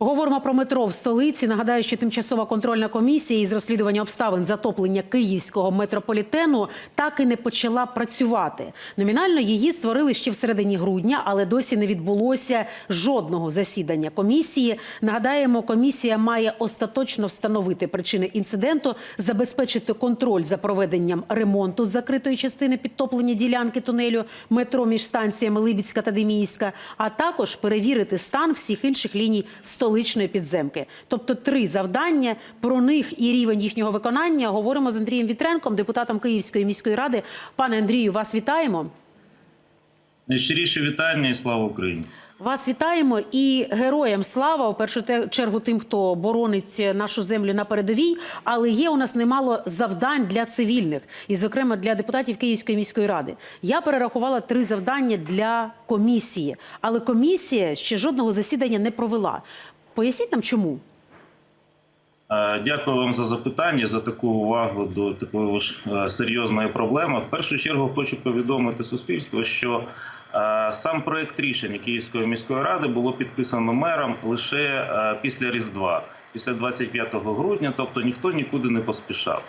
Говоримо про метро в столиці. Нагадаю, що тимчасова контрольна комісія із розслідування обставин затоплення київського метрополітену так і не почала працювати. Номінально її створили ще в середині грудня, але досі не відбулося жодного засідання комісії. Нагадаємо, комісія має остаточно встановити причини інциденту, забезпечити контроль за проведенням ремонту закритої частини підтоплення ділянки тунелю метро між станціями Либідська та Деміївська, а також перевірити стан всіх інших ліній столичної підземки. Тобто три завдання про них і рівень їхнього виконання говоримо з Андрієм Вітренком, депутатом Київської міської ради. Пане Андрію, вас вітаємо. Найщиріше вітання і слава Україні. Вас вітаємо і героям слава у першу чергу тим, хто боронить нашу землю на передовій. Але є у нас немало завдань для цивільних, і, зокрема, для депутатів Київської міської ради. Я перерахувала три завдання для комісії, але комісія ще жодного засідання не провела. Поясніть нам, чому. Е, Дякую вам за запитання, за таку увагу до такої важ- е, серйозної проблеми. В першу чергу хочу повідомити суспільству, що е, сам проект рішення Київської міської ради було підписано мером лише після Різдва, після 25 грудня, тобто ніхто нікуди не поспішав.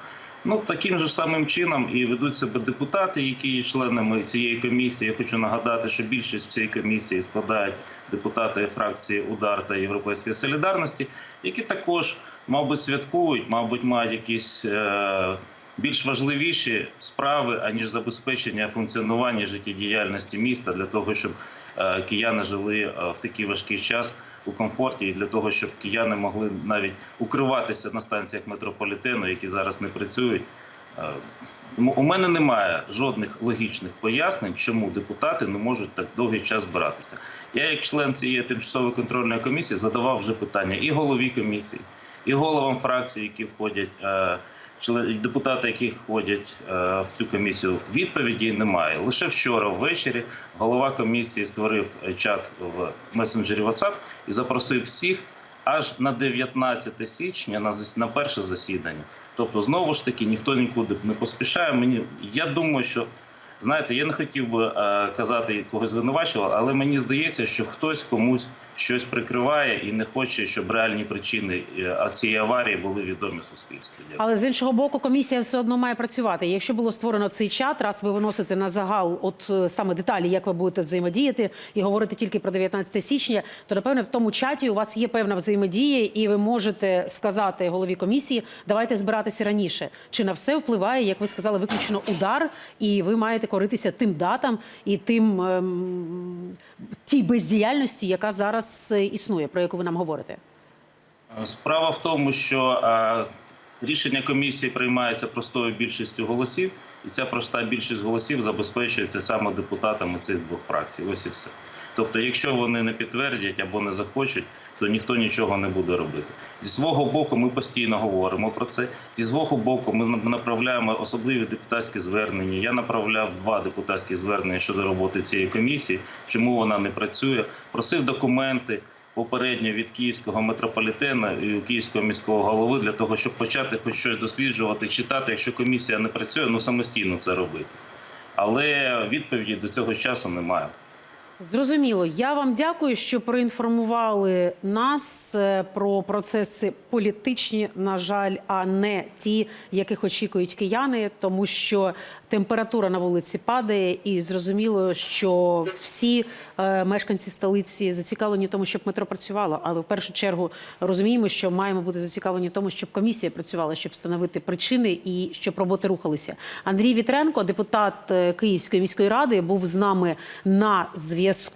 Ну таким же самим чином і ведуть себе депутати, які є членами цієї комісії. Я хочу нагадати, що більшість в цій комісії складають депутати фракції Удар та Європейської солідарності, які також, мабуть, святкують, мабуть, мають якісь е, більш важливіші справи аніж забезпечення функціонування життєдіяльності міста для того, щоб е, кияни жили е, в такий важкий час у комфорті, і для того, щоб кияни могли навіть укриватися на станціях метрополітену, які зараз не працюють. Е, у мене немає жодних логічних пояснень, чому депутати не можуть так довгий час збиратися. Я, як член цієї тимчасової контрольної комісії, задавав вже питання і голові комісії, і головам фракцій, які входять, е, депутати, які входять е, в цю комісію. Відповіді немає. Лише вчора ввечері голова комісії створив е, чат в месенджері WhatsApp і запросив всіх аж на 19 січня на зас- на перше засідання. Тобто, знову ж таки, ніхто нікуди не поспішає. Мені я думаю, що знаєте, я не хотів би е, казати когось звинувачував, але мені здається, що хтось комусь щось прикриває і не хоче, щоб реальні причини е, цієї аварії були відомі суспільству. Але з іншого боку, комісія все одно має працювати. Якщо було створено цей чат, раз ви виносите на загал, от е, саме деталі, як ви будете взаємодіяти, і говорити тільки про 19 січня, то напевне в тому чаті у вас є певна взаємодія, і ви можете сказати голові комісії, давайте збиратися раніше. Чи на все впливає, як ви сказали, виключно удар, і ви маєте коритися тим датам і тим ем, тій бездіяльності, яка зараз е, існує, про яку ви нам говорите. Справа в тому, що е, рішення комісії приймається простою більшістю голосів, і ця проста більшість голосів забезпечується саме депутатами цих двох фракцій. Ось і все. Тобто, якщо вони не підтвердять або не захочуть, то ніхто нічого не буде робити. Зі свого боку, ми постійно говоримо про це. Зі свого боку, ми направляємо особливі депутатські звернення. Я направляв два депутатські звернення щодо роботи цієї комісії, чому вона не працює. Просив документи попередньо від київського митрополітена і київського міського голови для того, щоб почати хоч щось досліджувати, читати, якщо комісія не працює, ну самостійно це робити. Але відповіді до цього часу немає. Зрозуміло. Я вам дякую, що проінформували нас е, про процеси політичні, на жаль, а не ті, яких очікують кияни, тому що температура на вулиці падає, і зрозуміло, що всі е, мешканці столиці зацікавлені в тому, щоб метро працювало. Але в першу чергу розуміємо, що маємо бути зацікавлені в тому, щоб комісія працювала, щоб встановити причини і щоб роботи рухалися. Андрій Вітренко, депутат е, Київської міської ради, був з нами на зв'язку. Elias